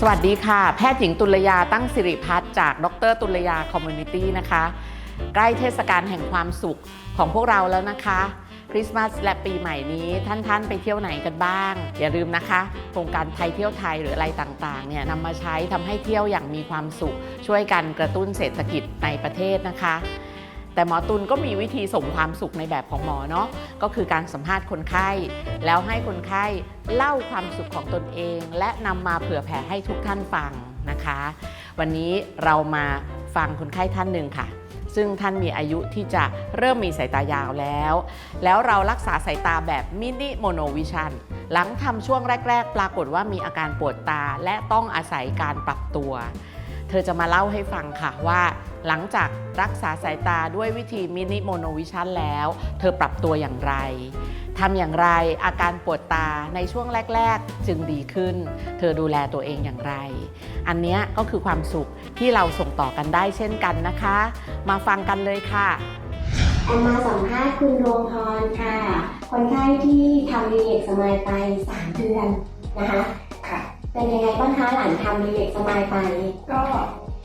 สวัสดีค่ะ แพทย์หญิงตุลยาตั้งสิริพัฒน์จาก ดร ตุลยาคอมมูนิตี้นะคะ ใกล้เทศกาลแห่งความสุขของพวกเราแล้วนะคะ คริสต์มาสและปีใหม่นี้ท่านท่านๆไปเที่ยวไหนกันบ้าง อย่าลืมนะคะ โครงการไทยเที่ยวไทยหรืออะไรต่างๆเนี่ยนำมาใช้ทำให้เที่ยวอย่างมีความสุข ช่วยกันกระตุ้นเศรษฐกิจในประเทศนะคะ แต่หมอตุลก็มีวิธีส่งความสุขในแบบของหมอเนาะก็คือการสัมภาษณ์คนไข้ แล้วให้คนไข้เล่าความสุขของตนเอง และนำมาเผื่อแผ่ให้ทุกท่านฟังนะคะ วันนี้เรามาฟังคนไข้ท่านหนึ่งค่ะซึ่งท่านมีอายุที่จะเริ่มมีสายตายาวแล้ว แล้วเรารักษาสายตาแบบมินิโมโนวิชันหลังทำช่วงแรก ๆ ปรากฏว่ามีอาการปวดตาและต้องอาศัยการปรับตัว เธอจะมาเล่าให้ฟังค่ะว่า หลังจากรักษาสายตาด้วยวิธีมินิโมโนวิชันแล้ว เธอปรับตัวอย่างไรทำอย่างไรอาการปวดตาในช่วงแรก ๆ จึงดีขึ้น เธอดูแลตัวเองอย่างไร อันนี้ก็คือความสุขที่เราส่งต่อกันได้เช่นกันนะคะ มาฟังกันเลยค่ะแอมมาสัมภาษณ์คุณดวงพรค่ะ คนไข้ที่ทำรีเล็กสมายไป 3 เดือนนะคะ เป็นยังไงบ้างคะหลังทำรีเล็กสมายไป ก็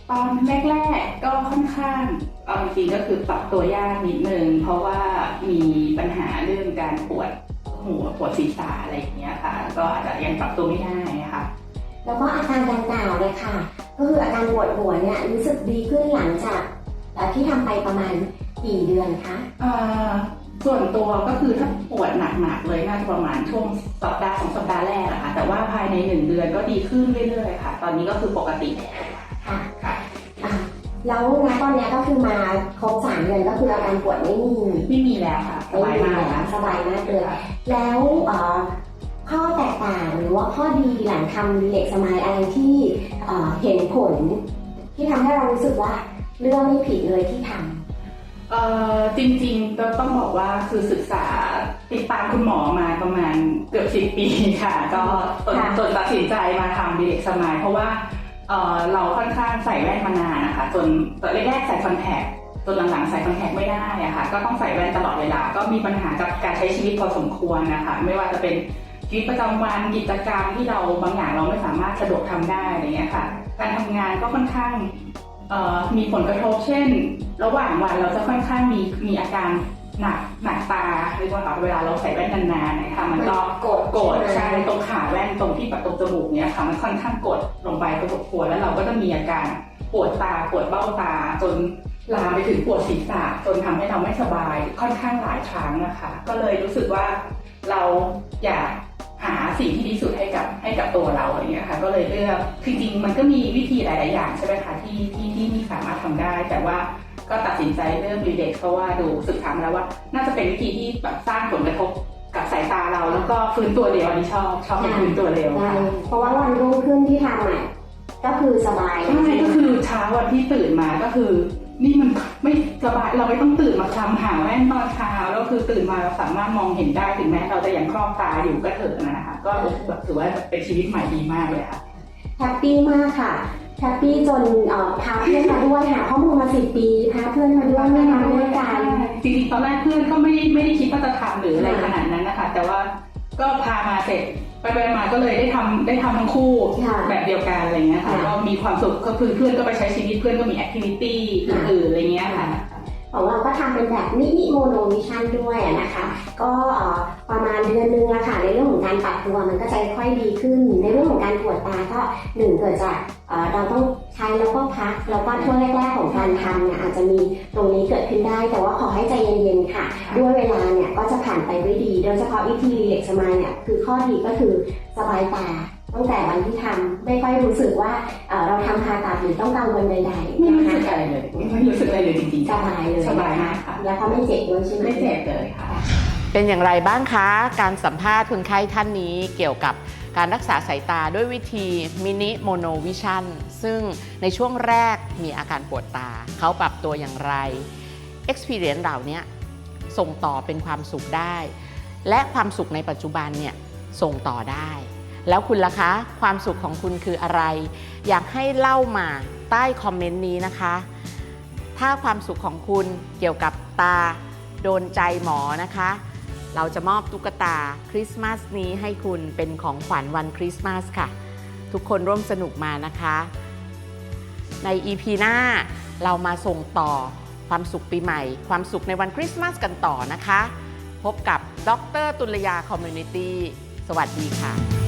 ตอนแรกๆก็ค่อนข้างเอาจริงๆก็คือปรับตัวยากนิดนึงเพราะว่ามีปัญหาเรื่องการปวดหัวปวดศีรษะอะไรอย่างเงี้ยค่ะ ก็อาจจะยังปรับตัวไม่ได้ค่ะ แล้วก็อาการดังกล่าวเลยค่ะ ก็คืออาการปวดหัวเนี่ยรู้สึกดีขึ้นหลังจากเอ่อที่ทำไปประมาณกี่เดือนคะเอ่อ ส่วนตัวก็คือถ้าปวดหนักๆเลยน่าจะประมาณช่วงสัปดาห์สองสัปดาห์แรกอะค่ะแต่ว่าภายในหนึ่งเดือนก็ดีขึ้นเรื่อยๆค่ะ ตอนนี้ก็คือปกติแล้วค่ะค่ะอะแล้วณตอนเนี้ยก็คือมาครบ3เดือนก็คืออาการปวดไม่มีไม่มีแล้วค่ะสบายมากแล้นะวสบายมากเลยแล้วเอ่อข้อแตกต่างหรือว่าข้อดีหลังทำรีเล็กสมายอะไรที่เอ่อเห็นผล ที่ทำให้เรารู้สึกว่าเรื่องไม่ผิดเลยที่ทำ เอ่อจริงๆก็ต้องบอกว่าคือศึกษาติดตามคุณหมอมาประมาณเกือบสิบปีค่ะ ก็จนค่ะจนตัดสินใจมาทำดีเล็กสมายเพราะว่าเอ่อเราค่อนข้างใส่แว่นมานานนะคะจนตอนแรกๆใส่คอนแทคจนหลังๆใส่คอนแทคไม่ได้อะค่ะก็ต้องใส่แว่นตลอดเวลา ก็มีปัญหากับการใช้ชีวิตพอสมควรนะคะไม่ว่าจะเป็นชีวิตประจำวันกิจกรรมที่เราบางอย่างเราไม่สามารถสะดวกทำได้อะไรเงี้ยค่ะ การทำงานก็ค่อนข้างเอ่อ มีผลกระทบเช่น ระหว่างวันเราจะค่อนข้างมีมีอาการหนักหนักตาเรียกว่าเวลาเราใส่แว่นนานๆนะคะมันก็กดกดใช่ใช่ไหมตรงขาแว่นตรงที่ประตูจมูกเนี้ยค่ะมันค่อนข้างกดลงไปพอสมควรแล้วเราก็จะมีอาการปวดตาปวดเบ้าตา จนลามไปถึงปวดศีรษะจนทำให้เราไม่สบายค่อนข้างหลายครั้งนะคะ ก็เลยรู้สึกว่าเราอยากหา สิ่งที่ดีสุดให้กับให้กับตัวเราอย่างเงี้ยค่ะ ก็เลยเลือกคือจริงๆมันก็มีวิธีหลาย ๆ อย่างใช่ไหมคะที่ที่ที่ที่สามารถทำได้ แต่ว่าก็ตัดสินใจเรื่องรีเด็กเพราะว่าดูศึกษามาแล้วว่า น่าจะเป็นวิธีที่แบบสร้างผลกระทบกับสายตาเราแล้วก็ฟื้นตัวเร็วอันนี้ชอบชอบเป็นฟื้นตัวเร็วได้ค่ะเพราะว่าวันรุ่งขึ้นที่ทำอะก็คือสบายใช่ก็คือเช้าวันที่ตื่นมาก็คือ นี่มัน ไม่สบายเราไม่ต้องตื่นมาคลำหาแว่นตอนเช้าแล้วคือตื่นมาเราสามารถมองเห็นได้ถึงแม้เราจะยังครอบตาอยู่ก็เถอะนะคะ ก็แบบถือว่าเป็นชีวิตใหม่ดีมากเลยค่ะแฮปปี้มากค่ะแฮปปี้จนเอ่อพาเพื่อนมาด้วยหาข้อมูลมาสิบปีพาเพื่อนมาด้วยไม่มาด้วยกันจริงๆตอนแรกเพื่อนก็ไม่ไม่ได้คิดว่าจะทำหรืออะไรขนาดนั้นนะคะ แต่ว่าก็พามาเสร็จ ไปไปมาก็เลยได้ทำได้ทำทั้งคู่ค่ะแบบเดียวกันอะไรเงี้ยค่ะค่ะก็มีความสุขก็คือเพื่อนก็ไปใช้ชีวิตเพื่อนก็มีแอคทิวิตี้อื่นๆอะไรเงี้ยค่ะ ของเราก็ทำเป็นแบบมินิโมโนวิชันด้วยนะคะ ก็ประมาณเดือนนึงละค่ะในเรื่องของการปรับตัวมันก็จะค่อยดีขึ้น ในเรื่องของการปวดตาก็หนึ่งเกิดจากเราต้องใช้แล้วก็พักแล้วก็ช่วงแรกๆของการทำเนี่ยอาจจะมีตรงนี้เกิดขึ้นได้ แต่ว่าขอให้ใจเย็นๆค่ะ ด้วยเวลาเนี่ยก็จะผ่านไปด้วยดี โดยเฉพาะวิธีเล็กซ์มายเนี่ยคือข้อดีก็คือสบายตา ตั้งแต่วันที่ทำไม่ค่อยรู้สึกว่าเอ่อเราทำผ่าตัดหรือต้องกังวลใดๆไม่รู้นะสึคะกอะไรเลยไม่รู้สึกอะไรเลยจริงสบายเลยๆสบายมากค่ะ แล้วก็ไม่เจ็บด้วยใช่ไหม ไม่เจ็บเลยค่ะ เป็นอย่างไรบ้างคะ การสัมภาษณ์คนไข้ท่านนี้เกี่ยวกับการรักษาสายตาด้วยวิธีมินิโมโนวิชันซึ่งในช่วงแรกมีอาการปวดตา เขาปรับตัวอย่างไร Experience เหล่านี้ส่งต่อเป็นความสุขได้ และความสุขในปัจจุบันเนี่ยส่งต่อได้ แล้วคุณล่ะคะ ความสุขของคุณคืออะไร อยากให้เล่ามาใต้คอมเมนต์นี้นะคะ ถ้าความสุขของคุณเกี่ยวกับตาโดนใจหมอนะคะ เราจะมอบตุ๊กตาคริสต์มาสนี้ให้คุณเป็นของขวัญวันคริสต์มาสค่ะ ทุกคนร่วมสนุกมานะคะ ใน EP หน้าเรามาส่งต่อความสุขปีใหม่ ความสุขในวันคริสต์มาสกันต่อนะคะ พบกับดรตุลยาคอมมูนิตี้สวัสดีค่ะ